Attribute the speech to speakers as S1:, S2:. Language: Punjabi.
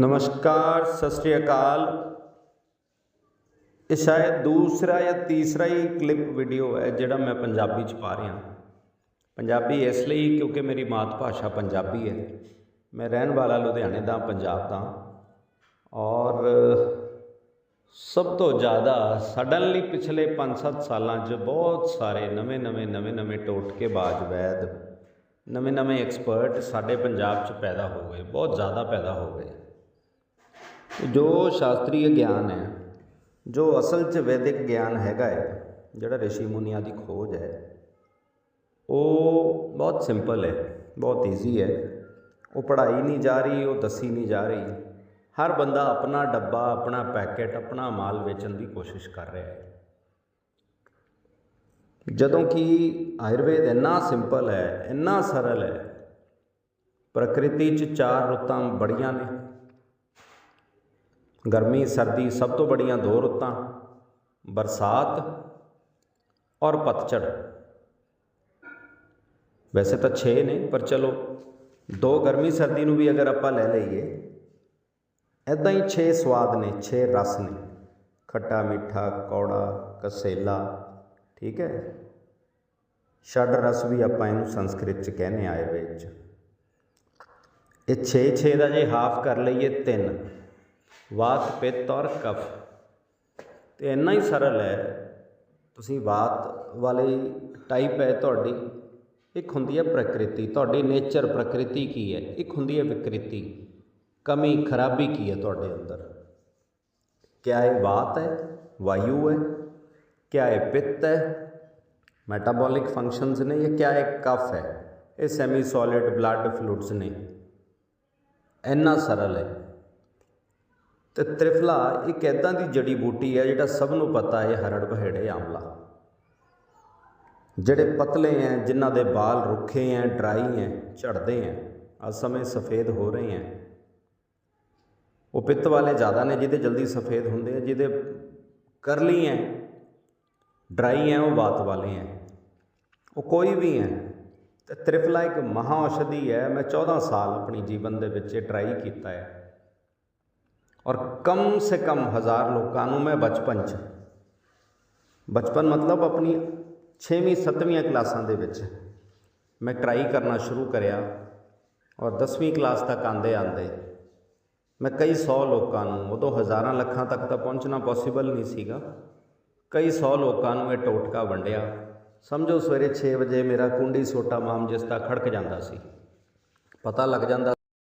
S1: ਨਮਸਕਾਰ, ਸਤਿ ਸ੍ਰੀ ਅਕਾਲ। ਇਹ ਸ਼ਾਇਦ ਦੂਸਰਾ ਜਾਂ ਤੀਸਰਾ ਹੀ ਕਲਿੱਪ ਵੀਡੀਓ ਹੈ ਜਿਹੜਾ ਮੈਂ ਪੰਜਾਬੀ ਚ ਪਾ ਰਿਹਾ। ਪੰਜਾਬੀ ਇਸ ਲਈ ਕਿਉਂਕਿ ਮੇਰੀ ਮਾਤ ਭਾਸ਼ਾ ਪੰਜਾਬੀ ਹੈ। ਮੈਂ ਰਹਿਣ ਵਾਲਾ ਲੁਧਿਆਣੇ ਦਾ, ਪੰਜਾਬ ਦਾ। ਔਰ ਸਭ ਤੋਂ ਜ਼ਿਆਦਾ ਸਡਨਲੀ ਪਿਛਲੇ 5-7 ਸਾਲਾਂ 'ਚ ਬਹੁਤ ਸਾਰੇ ਨਵੇਂ-ਨਵੇਂ ਨਵੇਂ-ਨਵੇਂ ਟੋਟਕੇ ਬਾਜ ਵੈਦ ਨਵੇਂ-ਨਵੇਂ ਐਕਸਪਰਟ ਸਾਡੇ ਪੰਜਾਬ 'ਚ ਪੈਦਾ ਹੋ ਗਏ, ਬਹੁਤ ਜ਼ਿਆਦਾ ਪੈਦਾ ਹੋ ਗਏ। ਜੋ ਸ਼ਾਸਤਰੀ ਗਿਆਨ ਹੈ, ਜੋ ਅਸਲ 'ਚ ਵੈਦਿਕ ਗਿਆਨ ਹੈਗਾ ਹੈ, ਜਿਹੜਾ ਰਿਸ਼ੀ ਮੁਨੀਆਂ ਦੀ ਖੋਜ ਹੈ, ਉਹ ਬਹੁਤ ਸਿੰਪਲ ਹੈ, ਬਹੁਤ ਈਜ਼ੀ ਹੈ। ਉਹ ਪੜ੍ਹਾਈ ਨਹੀਂ ਜਾ ਰਹੀ, ਉਹ ਦੱਸੀ ਨਹੀਂ ਜਾ ਰਹੀ। ਹਰ ਬੰਦਾ ਆਪਣਾ ਡੱਬਾ, ਆਪਣਾ ਪੈਕੇਟ, ਆਪਣਾ ਮਾਲ ਵੇਚਣ ਦੀ ਕੋਸ਼ਿਸ਼ ਕਰ ਰਿਹਾ ਹੈ। ਜਦੋਂ ਕਿ ਆਯੁਰਵੇਦ ਇੰਨਾ ਸਿੰਪਲ ਹੈ, ਇੰਨਾ ਸਰਲ ਹੈ, ਪ੍ਰਕਿਰਤੀ 'ਚ ਚਾਰ ਰੁੱਤਾਂ ਬੜੀਆਂ ਨੇ। ਗਰਮੀ, ਸਰਦੀ ਸਭ ਤੋਂ ਬੜੀਆਂ ਦੋ ਰੁੱਤਾਂ, ਬਰਸਾਤ ਔਰ ਪਤਝੜ। ਵੈਸੇ ਤਾਂ 6 ਨੇ, ਪਰ ਚਲੋ, ਦੋ ਗਰਮੀ, ਸਰਦੀ ਨੂੰ ਵੀ ਅਗਰ ਆਪਾਂ ਲੈ ਲਈਏ ਐਦਾਂ ਹੀ 6 ਸਵਾਦ ਨੇ 6 ਰਸ ਨੇ। ਖੱਟਾ, ਮਿੱਠਾ, ਕੌੜਾ, ਕਸੇਲਾ, ਠੀਕ ਹੈ? ਛੱਡ ਰਸ ਵੀ ਆਪਾਂ ਇਹਨੂੰ ਸੰਸਕ੍ਰਿਤ ਚ ਕਹਿੰਦੇ ਆਏ ਵਿੱਚ ਇਹ 6 6 ਦਾ ਜੇ ਹਾਫ ਕਰ ਲਈਏ 3 ਵਾਤ ਪਿੱਤ ਔਰ ਕਫ। ਤੇ ਇੰਨਾ ਹੀ ਸਰਲ ਹੈ। ਤੁਸੀਂ ਵਾਤ ਵਾਲੀ ਟਾਈਪ ਹੈ ਤੁਹਾਡੀ। ਇੱਕ ਹੁੰਦੀ ਹੈ ਪ੍ਰਕਿਰਤੀ। ਤੁਹਾਡੀ ਨੇਚਰ ਪ੍ਰਕਿਰਤੀ ਕੀ ਹੈ? ਇੱਕ ਹੁੰਦੀ ਹੈ ਵਿਕ੍ਰਿਤੀ। ਕਮੀ, ਖਰਾਬੀ ਕੀ ਹੈ ਤੁਹਾਡੇ ਅੰਦਰ? ਕਿਆ ਇਹ ਵਾਤ ਹੈ? ਵਾਯੂ ਹੈ? ਕਿਆ ਇਹ ਪਿੱਤ ਹੈ? ਮੈਟਾਬੋਲਿਕ ਫੰਕਸ਼ਨਸ ਨੇ ਜਾਂ ਕਿਆ ਇਹ ਕਫ ਹੈ? ਇਹ ਸੈਮੀ ਸੋਲਿਡ ਬਲੱਡ ਫਲੂਇਡਸ ਨੇ। ਇੰਨਾ ਸਰਲ ਹੈ। ਤੇ ਤ੍ਰਿਫਲਾ ਇੱਕ ਐਦਾਂ ਦੀ ਜੜੀ ਬੂਟੀ ਹੈ ਜਿਹੜਾ ਸਭ ਨੂੰ ਪਤਾ ਹੈ ਹਰੜ ਬਹੇੜੇ ਆਮਲਾ। ਜਿਹੜੇ ਪਤਲੇ ਹੈ, ਜਿਨ੍ਹਾਂ ਦੇ ਵਾਲ ਰੁੱਖੇ ਹੈ, ਡਰਾਈ ਹੈ, ਝੜਦੇ ਹੈ, ਅੱਜ ਸਮੇਂ ਸਫੇਦ ਹੋ ਰਹੇ ਹੈ। ਉਹ ਪਿੱਤ ਵਾਲੇ ਜ਼ਿਆਦਾ ਨੇ, ਜਿਹਦੇ ਜਲਦੀ ਸਫੇਦ ਹੁੰਦੇ ਆ ਜਿਹਦੇ ਕਰਲੀ ਹੈ, ਡਰਾਈ ਹੈ, ਉਹ ਬਾਤ ਵਾਲੇ ਹੈ। ਉਹ ਕੋਈ ਵੀ ਹੈ, ਤੇ ਤ੍ਰਿਫਲਾ ਇੱਕ ਮਹਾ ਔਸ਼ਧੀ ਹੈ। ਮੈਂ 14 ਸਾਲ ਆਪਣੀ ਜੀਵਨ ਦੇ ਵਿੱਚ ਇਹ ਟਰਾਈ ਕੀਤਾ ਹੈ। ਔਰ ਕਮ ਸੇ ਕਮ ਹਜ਼ਾਰ ਲੋਕਾਂ ਨੂੰ ਮੈਂ ਬਚਪਨ 'ਚ, ਬਚਪਨ ਮਤਲਬ ਆਪਣੀ 6ਵੀਂ 7ਵੀਂ ਕਲਾਸਾਂ ਦੇ ਵਿੱਚ ਮੈਂ ਟਰਾਈ ਕਰਨਾ ਸ਼ੁਰੂ ਕਰਿਆ ਔਰ 10ਵੀਂ ਕਲਾਸ ਤੱਕ ਆਂਦੇ ਆਂਦੇ ਮੈਂ ਕਈ 100 ਲੋਕਾਂ ਨੂੰ, ਉਦੋਂ ਹਜ਼ਾਰਾਂ ਲੱਖਾਂ ਤੱਕ ਤਾਂ ਪਹੁੰਚਣਾ ਪੋਸੀਬਲ ਨਹੀਂ ਸੀਗਾ, ਕਈ 100 ਲੋਕਾਂ ਨੂੰ ਇਹ ਟੋਟਕਾ ਵੰਡਿਆ। ਸਮਝੋ ਸਵੇਰੇ 6 ਵਜੇ ਮੇਰਾ ਕੁੰਡੀ ਸੋਟਾ ਮਾਮ ਜਿਸ ਦਾ ਖੜਕ ਜਾਂਦਾ ਸੀ, ਪਤਾ ਲੱਗ ਜਾਂਦਾ